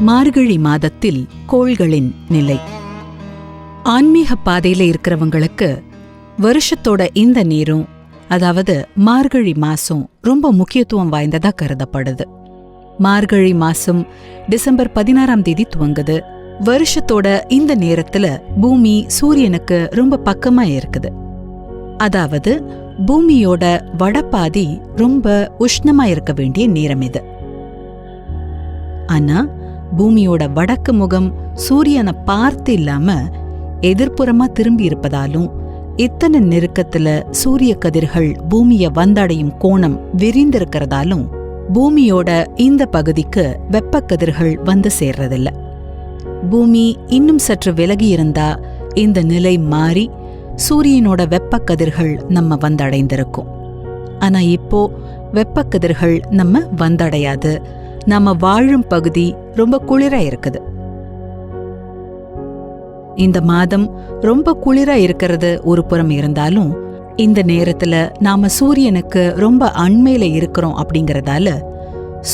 மார்கழி மாதத்தில் கோள்களின் நிலை. ஆன்மீக பாதையில இருக்கிறவங்களுக்கு வருஷத்தோட இந்த நேரம் அதாவது மார்கழி மாசம் ரொம்ப முக்கியத்துவம் வாய்ந்ததா கருதப்படுது. மார்கழி மாசம் டிசம்பர் பதினாறாம் தேதி துவங்குது. வருஷத்தோட இந்த நேரத்துல பூமி சூரியனுக்கு ரொம்ப பக்கமா இருக்குது. அதாவது பூமியோட வடபாதி ரொம்ப உஷ்ணமா இருக்க வேண்டிய நேரம் இது. ஆனா பூமியோட வடக்கு முகம் சூரியனை பார்த்து இல்லாம எதிர்ப்புறமா திரும்பி இருப்பதாலும் இத்தனை நெருக்கத்துல சூரிய கதிர்கள் பூமிய வந்தடையும் கோணம் விரிந்திருக்கிறதாலும் பூமியோட இந்த பகுதிக்கு வெப்பக்கதிர்கள் வந்து சேர்றதில்ல. பூமி இன்னும் சற்று விலகி இருந்தா இந்த நிலை மாறி சூரியனோட வெப்பக்கதிர்கள் நம்ம வந்தடைந்திருக்கும். ஆனா இப்போ வெப்பக்கதிர்கள் நம்ம வந்தடையாது. நம்ம வாழும் பகுதி ரொம்ப குளிரா இருக்குது. இந்த மாதம் ரொம்ப குளிரா இருக்கிறது ஒரு புறம் இருந்தாலும் இந்த நேரத்துல நாம சூரியனுக்கு ரொம்ப அண்மையில இருக்கிறோம் அப்படிங்கறதால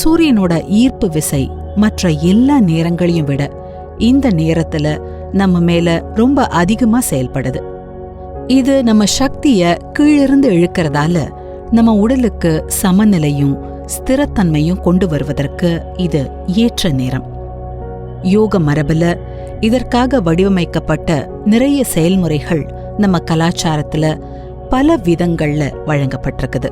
சூரியனோட ஈர்ப்பு விசை மற்ற எல்லா நேரங்களையும் விட இந்த நேரத்துல நம்ம மேல ரொம்ப அதிகமா செயல்படுது. இது நம்ம சக்திய கீழிருந்து இழுக்கிறதால நம்ம உடலுக்கு சமநிலையும் ஸ்திரத்தன்மையும் கொண்டு வருவதற்கு இது ஏற்ற நேரம். யோக மரபுல இதற்காக வடிவமைக்கப்பட்ட நிறைய செயல்முறைகள் நம்ம கலாச்சாரத்துல பல விதங்கள்ல வழங்கப்பட்டிருக்குது.